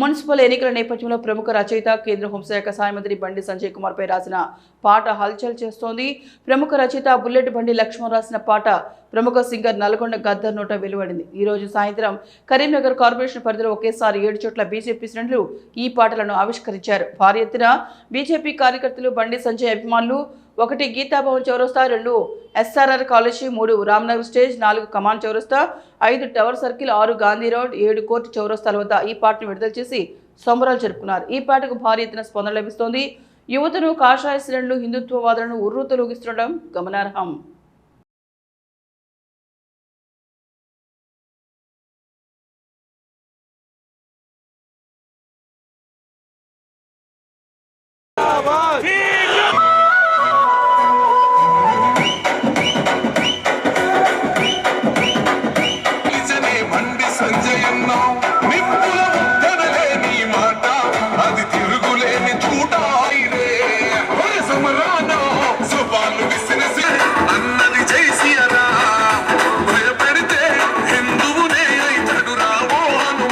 Municipal ఎన్నికల నేపథ్యంలో ప్రముఖ రచయిత కేంద్ర హోంశాఖ సహాయ మంత్రి బండి సంజయ్ కుమార్ పై రాసిన పాట హల్చల్ చేస్తోంది. ప్రముఖ రచయిత బుల్లెట్ బండి లక్ష్మణ్ రాసిన పాట ప్రముఖ సింగర్ నల్గొండ గద్దర్ నోట వెలువడింది. ఈ రోజు సాయంత్రం కరీంనగర్ కార్పొరేషన్ పరిధిలో ఒకేసారి ఏడు చోట్ల బీజేపీ శ్రేణులు ఈ పాటలను ఆవిష్కరించారు. భారీ ఎత్తున బీజేపీ కార్యకర్తలు బండి సంజయ్ అభిమానులు ఒకటి గీతాభవన్ చౌరస్తా రెండు ఎస్ఆర్ఆర్ కాలేజీ మూడు రామ్నగర్ స్టేజ్ నాలుగు కమాండ్ చౌరస్తా ఐదు టవర్ సర్కిల్ ఆరు గాంధీ రోడ్ ఏడు కోర్టు చౌరస్తాల వద్ద ఈ పాటను విడుదల చేసి సంబరాలు జరుపుకున్నారు. ఈ పాటకు భారీ ఎత్తున స్పందన లభిస్తోంది. యువతను కాషాయ శ్రేణులు హిందుత్వవాదులను ఉర్రూతలూగిస్తుండడం గమనార్హం. long.